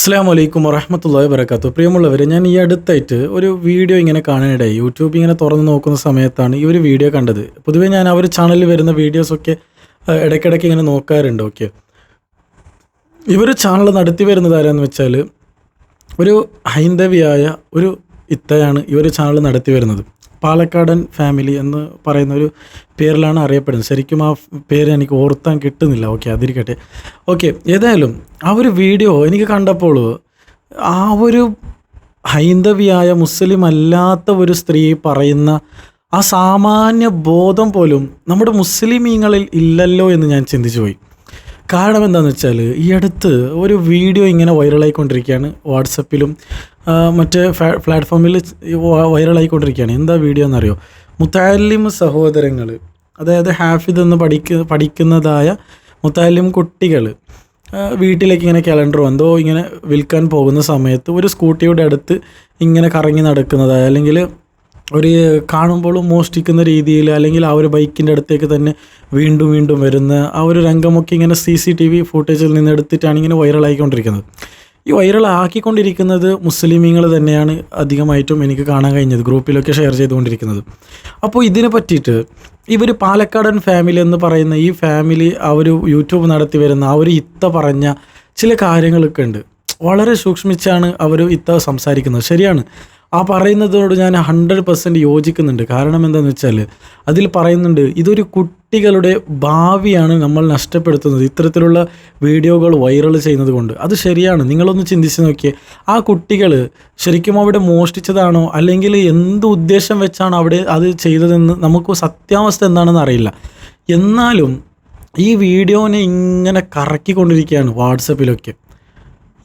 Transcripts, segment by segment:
അസ്സാം വലൈക്കും വറഹമത്തല്ലാ വരക്കാത്തു പ്രിയമുള്ളവരെ ഞാൻ ഈ അടുത്തായിട്ട് ഒരു വീഡിയോ ഇങ്ങനെ കാണാനിടയായി. യൂട്യൂബ് ഇങ്ങനെ തുറന്ന് നോക്കുന്ന സമയത്താണ് ഈ ഒരു വീഡിയോ കണ്ടത്. പൊതുവേ ഞാൻ ആ ഒരു ചാനലിൽ വരുന്ന വീഡിയോസൊക്കെ ഇടയ്ക്കിടയ്ക്ക് ഇങ്ങനെ നോക്കാറുണ്ട് ഓക്കെ ഇവർ ചാനൽ നടത്തി വരുന്നത് ആരാന്ന് വെച്ചാൽ ഒരു ഹൈന്ദവിയായ ഒരു ഇത്തയാണ് ഒരു ചാനൽ നടത്തി വരുന്നത്. പാലക്കാടൻ ഫാമിലി എന്ന് പറയുന്ന ഒരു പേരിലാണ് അറിയപ്പെടുന്നത്. ശരിക്കും ആ പേര് എനിക്ക് ഓർത്താൻ കിട്ടുന്നില്ല. ഓക്കെ അതിരിക്കട്ടെ. ഓക്കെ ഏതായാലും ആ ഒരു വീഡിയോ എനിക്ക് കണ്ടപ്പോൾ ആ ഒരു ഹൈന്ദവിയായ മുസ്ലിം അല്ലാത്ത ഒരു സ്ത്രീ പറയുന്ന ആ സാമാന്യ ബോധം പോലും നമ്മുടെ മുസ്ലിമീങ്ങളിൽ ഇല്ലല്ലോ എന്ന് ഞാൻ ചിന്തിച്ചു പോയി കാരണം എന്താണെന്ന് വെച്ചാൽ ഈ അടുത്ത് ഒരു വീഡിയോ ഇങ്ങനെ വൈറലായിക്കൊണ്ടിരിക്കുകയാണ് വാട്സപ്പിലും മറ്റേ പ്ലാറ്റ്ഫോമിൽ വൈറലായിക്കൊണ്ടിരിക്കുകയാണ്. എന്താ വീഡിയോ എന്നറിയോ? മുത്താലിം സഹോദരങ്ങൾ അതായത് ഹാഫിദ് എന്ന് പഠിക്ക പഠിക്കുന്നതായ മുത്താലിം കുട്ടികൾ വീട്ടിലേക്ക് ഇങ്ങനെ കലണ്ടർ എന്തോ ഇങ്ങനെ വിൽക്കാൻ പോകുന്ന സമയത്ത് ഒരു സ്കൂട്ടിയുടെ അടുത്ത് ഇങ്ങനെ കറങ്ങി നടക്കുന്നതായ അല്ലെങ്കിൽ ഒരു കാണുമ്പോൾ മോഷ്ടിക്കുന്ന രീതിയിൽ അല്ലെങ്കിൽ ആ ഒരു ബൈക്കിന്റെ അടുത്തേക്ക് തന്നെ വീണ്ടും വീണ്ടും വരുന്ന ആ ഒരു രംഗമൊക്കെ ഇങ്ങനെ സി സി ടി വി ഫുട്ടേജിൽ നിന്ന് എടുത്തിട്ടാണ് ഇങ്ങനെ വൈറലായിക്കൊണ്ടിരിക്കുന്നത്. ഈ വൈറൽ ആക്കിക്കൊണ്ടിരിക്കുന്നത് മുസ്ലിമീങ്ങൾ തന്നെയാണ് അധികമായിട്ടും എനിക്ക് കാണാൻ കഴിഞ്ഞത് ഗ്രൂപ്പിലൊക്കെ ഷെയർ ചെയ്തുകൊണ്ടിരിക്കുന്നത്. അപ്പോൾ ഇതിനെ പറ്റിയിട്ട് ഇവർ പാലക്കാടൻ ഫാമിലി എന്ന് പറയുന്ന ഈ ഫാമിലി ഒരു യൂട്യൂബ് നടത്തി വരുന്ന ആ ഒരു ഇത്ത പറഞ്ഞ ചില കാര്യങ്ങളൊക്കെ ഉണ്ട്. വളരെ സൂക്ഷ്മിച്ചാണ് അവർ ഇത്ത സംസാരിക്കുന്നത്. ശരിയാണ്. ആ പറയുന്നതോട് ഞാൻ ഹൺഡ്രഡ് പെർസെന്റ് യോജിക്കുന്നുണ്ട്. കാരണം എന്താണെന്ന് വെച്ചാൽ അതിൽ പറയുന്നുണ്ട് ഇതൊരു കുട്ടികളുടെ ഭാവിയാണ് നമ്മൾ നഷ്ടപ്പെടുത്തുന്നത്. ഇത്തരത്തിലുള്ള വീഡിയോകൾ വൈറൽ ചെയ്യുന്നത് കൊണ്ട്. അത് ശരിയാണ്. നിങ്ങളൊന്ന് ചിന്തിച്ച് നോക്കിയേ. ആ കുട്ടികൾ ശരിക്കും അവിടെ മോഷ്ടിച്ചതാണോ? അല്ലെങ്കിൽ എന്ത് ഉദ്ദേശം വെച്ചാണ് അവിടെ അത് ചെയ്തതെന്ന് നമുക്ക് സത്യാവസ്ഥ എന്താണെന്ന് അറിയില്ല. എന്നാലും ഈ വീഡിയോനെ ഇങ്ങനെ കറക്കിക്കൊണ്ടിരിക്കുകയാണ് വാട്സപ്പിലൊക്കെ.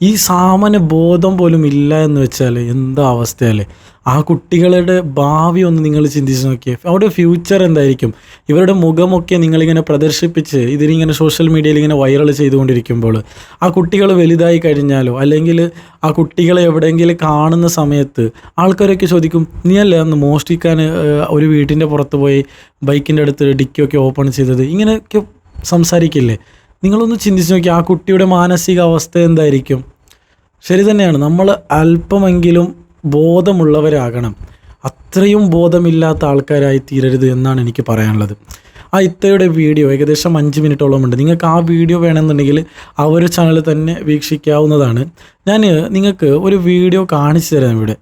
ഈ സാമാന്യ ബോധം പോലും ഇല്ല എന്ന് വെച്ചാൽ എന്താ അവസ്ഥയല്ലേ ആ കുട്ടികളുടെ ഭാവി ഒന്ന് നിങ്ങൾ ചിന്തിച്ച് നോക്കിയേ. അവരുടെ ഫ്യൂച്ചർ എന്തായിരിക്കും? ഇവരുടെ മുഖമൊക്കെ നിങ്ങളിങ്ങനെ പ്രദർശിപ്പിച്ച് ഇതിനിങ്ങനെ സോഷ്യൽ മീഡിയയിൽ ഇങ്ങനെ വൈറൽ ചെയ്തുകൊണ്ടിരിക്കുമ്പോൾ ആ കുട്ടികൾ വലുതായി കഴിഞ്ഞാലോ അല്ലെങ്കിൽ ആ കുട്ടികളെ എവിടെയെങ്കിലും കാണുന്ന സമയത്ത് ആൾക്കാരൊക്കെ ചോദിക്കും നീ അല്ലേ അന്ന് മോഷ്ടിക്കാൻ ഒരു വീട്ടിന്റെ പുറത്ത് പോയി ബൈക്കിന്റെ അടുത്ത് ഡിക്കിയൊക്കെ ഓപ്പൺ ചെയ്തത്? ഇങ്ങനെയൊക്കെ സംസാരിക്കില്ലേ? നിങ്ങളൊന്ന് ചിന്തിച്ച് നോക്കി ആ കുട്ടിയുടെ മാനസിക അവസ്ഥ എന്തായിരിക്കും? ശരി തന്നെയാണ്. നമ്മൾ അല്പമെങ്കിലും ബോധമുള്ളവരാകണം. അത്രയും ബോധമില്ലാത്ത ആൾക്കാരായി തീരരുത് എന്നാണ് എനിക്ക് പറയാനുള്ളത്. ആ ഇത്തയുടെ വീഡിയോ ഏകദേശം അഞ്ച് മിനിറ്റോളം ഉണ്ട്. നിങ്ങൾക്ക് ആ വീഡിയോ വേണമെന്നുണ്ടെങ്കിൽ ആ ഒരു ചാനൽ തന്നെ വീക്ഷിക്കാവുന്നതാണ്. ഞാൻ നിങ്ങൾക്ക് ഒരു വീഡിയോ കാണിച്ചു തരാം ഇവിടെ.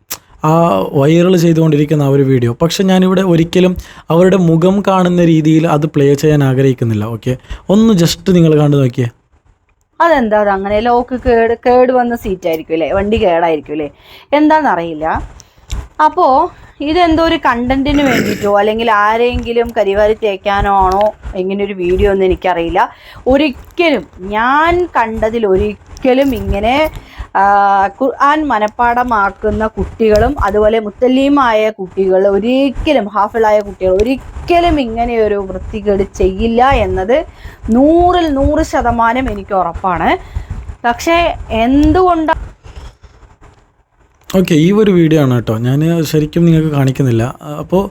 ആ വൈറൽ ചെയ്തുകൊണ്ടിരിക്കുന്ന ആ ഒരു വീഡിയോ. പക്ഷെ ഞാനിവിടെ ഒരിക്കലും അവരുടെ മുഖം കാണുന്ന രീതിയിൽ അത് പ്ലേ ചെയ്യാൻ ആഗ്രഹിക്കുന്നില്ല. ഓക്കെ ഒന്ന് ജസ്റ്റ് നിങ്ങൾ കണ്ടു നോക്കിയേ. അതെന്താ? അത് അങ്ങനെ ലോക്ക് കേട് കേട് വന്ന സീറ്റ് ആയിരിക്കും അല്ലേ? വണ്ടി കേടായിരിക്കും അല്ലേ? എന്താണെന്നറിയില്ല അപ്പോൾ ഇതെന്തോ ഒരു കണ്ടന്റിന് വേണ്ടിയിട്ടോ അല്ലെങ്കിൽ ആരെങ്കിലും കരിവാരി തേക്കാനോ ആണോ ഇങ്ങനെ ഒരു വീഡിയോ ഒന്നും എനിക്കറിയില്ല. ഒരിക്കലും ഞാൻ കണ്ടതിൽ ഒരിക്കലും ഇങ്ങനെ ഖുർആൻ മനഃപ്പാടമാക്കുന്ന കുട്ടികളും അതുപോലെ മുത്തല്ലീമായ കുട്ടികൾ ഒരിക്കലും ഹാഫിളായ കുട്ടികൾ ഒരിക്കലും ഇങ്ങനെയൊരു വൃത്തികേട് ചെയ്യില്ല എന്നത് നൂറിൽ നൂറ് ശതമാനം എനിക്ക് ഉറപ്പാണ്. പക്ഷേ എന്തുകൊണ്ടാണ് ഓക്കെ ഈ ഒരു വീഡിയോ ആണ് കേട്ടോ. ഞാൻ ശരിക്കും നിങ്ങൾക്ക് കാണിക്കുന്നില്ല. അപ്പോൾ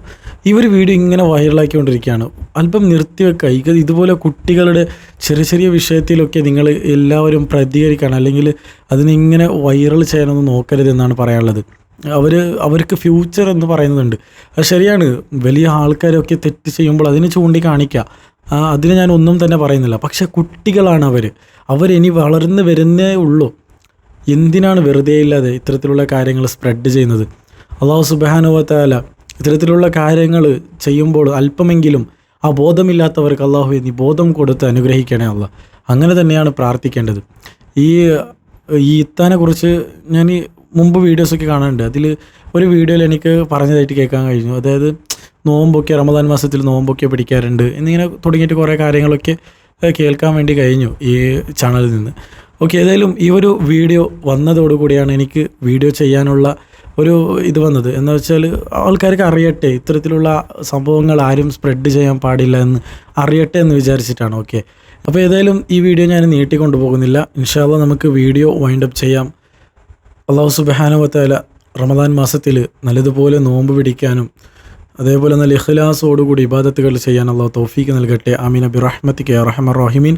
ഈ ഒരു വീഡിയോ ഇങ്ങനെ വൈറലാക്കിക്കൊണ്ടിരിക്കുകയാണ് അല്പം നിർത്തിവെക്കുക ഇത് ഇതുപോലെ കുട്ടികളുടെ ചെറിയ ചെറിയ വിഷയത്തിലൊക്കെ നിങ്ങൾ എല്ലാവരും പ്രതികരിക്കണം. അല്ലെങ്കിൽ അതിനിങ്ങനെ വൈറൽ ചെയ്യാനൊന്നും നോക്കരുത് എന്നാണ് പറയാനുള്ളത്. അവർ അവർക്ക് ഫ്യൂച്ചർ എന്ന് പറയുന്നുണ്ട്. അത് ശരിയാണ്. വലിയ ആൾക്കാരൊക്കെ തെറ്റ് ചെയ്യുമ്പോൾ അതിനെ ചൂണ്ടിക്കാണിക്കുക കാണിക്കുക അതിന് ഞാൻ ഒന്നും തന്നെ പറയുന്നില്ല. പക്ഷേ കുട്ടികളാണ് അവർ അവരിനി വളർന്ന് വരുന്നേ ഉള്ളൂ. എന്തിനാണ് വെറുതെ ഇല്ലാതെ ഇത്തരത്തിലുള്ള കാര്യങ്ങൾ സ്പ്രെഡ് ചെയ്യുന്നത്? അള്ളാഹു സുബാനുവത്താല ഇത്തരത്തിലുള്ള കാര്യങ്ങൾ ചെയ്യുമ്പോൾ അല്പമെങ്കിലും ആ ബോധമില്ലാത്തവർക്ക് അള്ളാഹു നീ ബോധം കൊടുത്ത് അനുഗ്രഹിക്കണേ അല്ല അങ്ങനെ തന്നെയാണ് പ്രാർത്ഥിക്കേണ്ടത്. ഈ ഈ ഇത്താനെക്കുറിച്ച് ഞാൻ ഈ മുമ്പ് വീഡിയോസൊക്കെ കാണാറുണ്ട്. അതിൽ ഒരു വീഡിയോയിൽ എനിക്ക് പറഞ്ഞതായിട്ട് കേൾക്കാൻ കഴിഞ്ഞു. അതായത് നോമ്പൊക്കെ റമദാൻ മാസത്തിൽ നോമ്പൊക്കെ പിടിക്കാറുണ്ട് എന്നിങ്ങനെ തുടങ്ങിയിട്ട് കുറേ കാര്യങ്ങളൊക്കെ കേൾക്കാൻ വേണ്ടി കഴിഞ്ഞു ഈ ചാനലിൽ നിന്ന്. ഓക്കെ ഏതായാലും ഈ ഒരു വീഡിയോ വന്നതോടുകൂടിയാണ് എനിക്ക് വീഡിയോ ചെയ്യാനുള്ള ഒരു ഇത് വന്നത്. എന്ന് വെച്ചാൽ ആൾക്കാർക്ക് അറിയട്ടെ ഇത്തരത്തിലുള്ള സംഭവങ്ങൾ ആരും സ്പ്രെഡ് ചെയ്യാൻ പാടില്ല എന്ന് അറിയട്ടെ എന്ന് വിചാരിച്ചിട്ടാണ്. ഓക്കെ അപ്പോൾ ഏതായാലും ഈ വീഡിയോ ഞാൻ നീട്ടിക്കൊണ്ടു പോകുന്നില്ല. ഇൻഷാല്ല നമുക്ക് വീഡിയോ വൈൻഡ് അപ്പ് ചെയ്യാം. അള്ളാഹു സുബാനുവത്താല റമദാൻ മാസത്തിൽ നല്ലതുപോലെ നോമ്പ് പിടിക്കാനും അതേപോലെ നല്ല ഇഖ്ലാസോടുകൂടി ഇബാദത്തുകൾ ചെയ്യാൻ അള്ളാഹു തോഫീക്ക് നൽകട്ടെ. അമീൻ അബി റഹ്മത്തിക്ക് റഹ്മർ റഹിമീൻ.